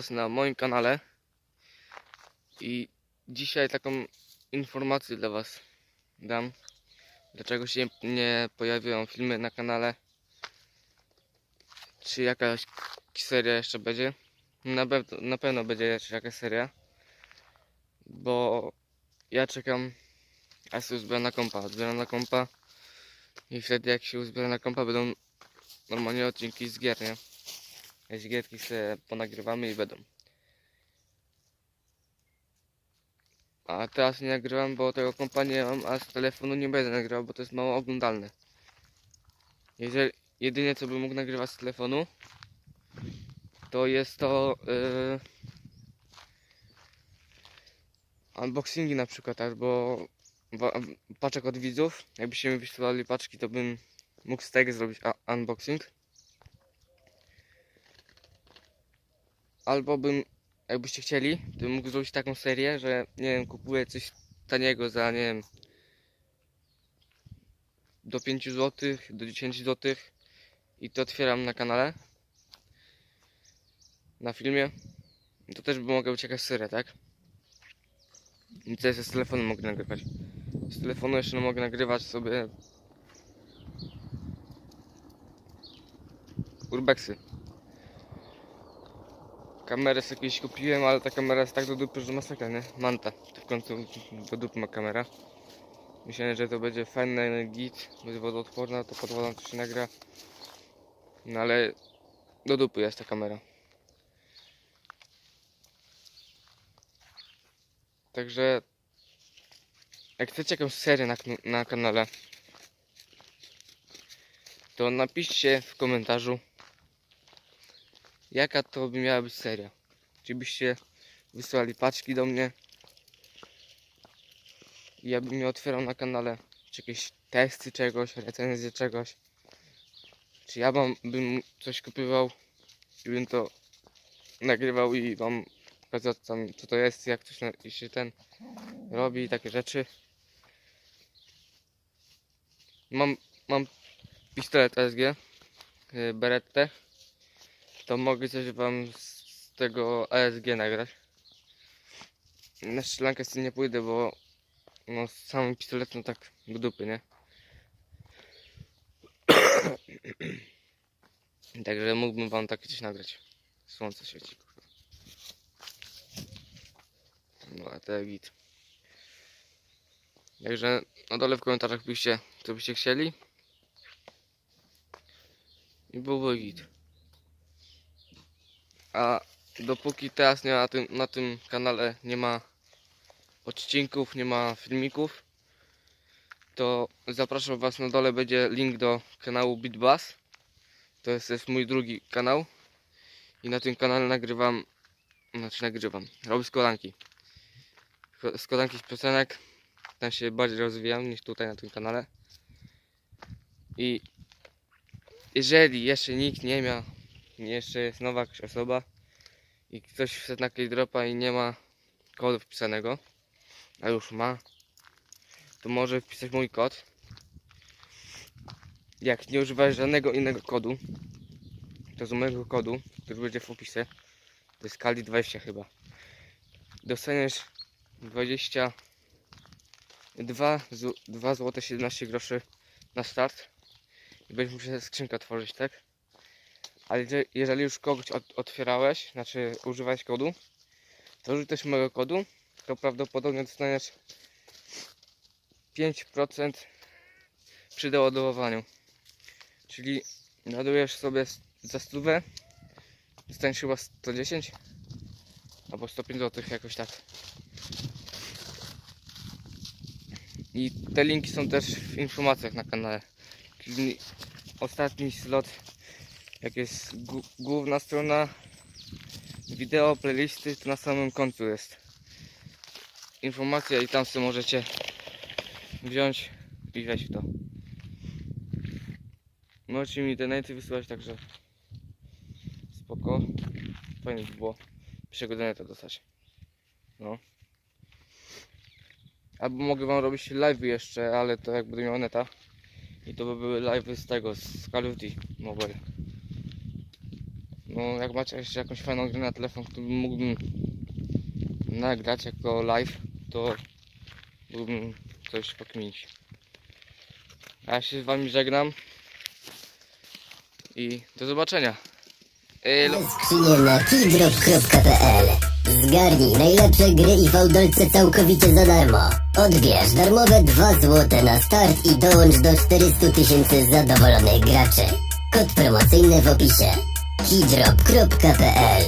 Was na moim kanale i dzisiaj taką informację dla Was dam. Dlaczego się nie pojawiają filmy na kanale? Czy jakaś seria jeszcze będzie? Na, pewno na pewno będzie jakaś seria, bo ja czekam, aż się uzbiera na kompa. Zbieram na kompa i wtedy jak się uzbiera na kompa będą normalnie odcinki z gier, nie? Gierki sobie ponagrywamy i będą. A teraz nie nagrywam, bo tego kompa nie mam, a z telefonu nie będę nagrywał, bo to jest mało oglądalne. Jeżeli jedynie co bym mógł nagrywać z telefonu, to jest to yy, unboxingi na przykład, albo paczek od widzów. Jakbyście mi wysyłali paczki, to bym mógł z tego zrobić unboxing. Albo bym, jakbyście chcieli, bym mógł zrobić taką serię, że nie wiem, kupuję coś taniego za nie wiem do 5 zł, do 10 zł i to otwieram na kanale na filmie. To też by mogła być jakaś seria, tak? I co z telefonu mogę nagrywać. Z telefonu jeszcze mogę nagrywać sobie urbexy. Kamerę sobie kiedyś kupiłem, ale ta kamera jest tak do dupy, że masakra, nie? Manta. To w końcu do dupy ma kamera. Myślałem, że to będzie fajny git, będzie wodoodporna, to pod wodą to się nagra. No ale do dupy jest ta kamera. Także jak chcecie jakąś serię na, na kanale, to napiszcie w komentarzu, jaka to by miała być seria. Czy byście wysłali paczki do mnie i ja bym je otwierał na kanale, czy jakieś testy czegoś, recenzje czegoś. Czy ja wam bym coś kupywał i bym to nagrywał i wam pokazał tam co to jest, jak coś i się ten robi, takie rzeczy. Mam, mam pistolet SG, y, Berettę. To mogę coś wam z tego ASG nagrać. Na strzelankę z tym nie pójdę, bo no z samym pistoletem tak w dupy, nie? Także mógłbym wam takie coś nagrać. Słońce świeci. No a to git. Także na dole w komentarzach piszcie co byście chcieli. I byłby git. A dopóki teraz nie na tym, na tym kanale nie ma odcinków, nie ma filmików, to zapraszam Was na dole będzie link do kanału Beatbass. To jest, jest mój drugi kanał. I na tym kanale nagrywam, znaczy nagrywam, robię składanki. Składanki z piosenek. Tam się bardziej rozwijam niż tutaj na tym kanale. I jeżeli jeszcze nikt nie miał, jeszcze jest nowa osoba i ktoś wszedł na dropa i nie ma kodu wpisanego, a już ma, to może wpisać mój kod. Jak nie używasz żadnego innego kodu, to z mojego kodu, który będzie w opisie, to jest Kali 20 chyba, dostaniesz 22 z, 2 zł 17 groszy na start i będziesz musiał skrzynkę otworzyć, tak? Ale jeżeli- już kogoś otwierałeś, znaczy używałeś kodu, to użyj też mojego kodu, to prawdopodobnie dostaniesz 5% przy doładowaniu. Czyli ładujesz sobie za stówę, dostaniesz chyba 110 albo 105 zł jakoś tak. I te linki są też w informacjach na kanale. Czyli ostatni slot, jak jest główna strona, wideo, playlisty, to na samym końcu jest informacja i tam sobie możecie wziąć i wejść w to. Możecie mi donaty wysyłać, także spoko. Fajnie by było pierwszego donata dostać. No. Albo mogę wam robić live jeszcze, ale to jak będę miał neta. I to by były live z tego, z Call of Duty Mobile. No, jak macie jeszcze jakąś fajną grę na telefon, którą mógłbym nagrać jako live, to mógłbym coś pokminić. Ja się z wami żegnam i do zobaczenia. Elo. Skrzynię na keydrop.pl Zgarnij najlepsze gry i fałdolce całkowicie za darmo. Odbierz darmowe 2 złote na start i dołącz do 400 tysięcy zadowolonych graczy. Kod promocyjny w opisie. keydrop.pl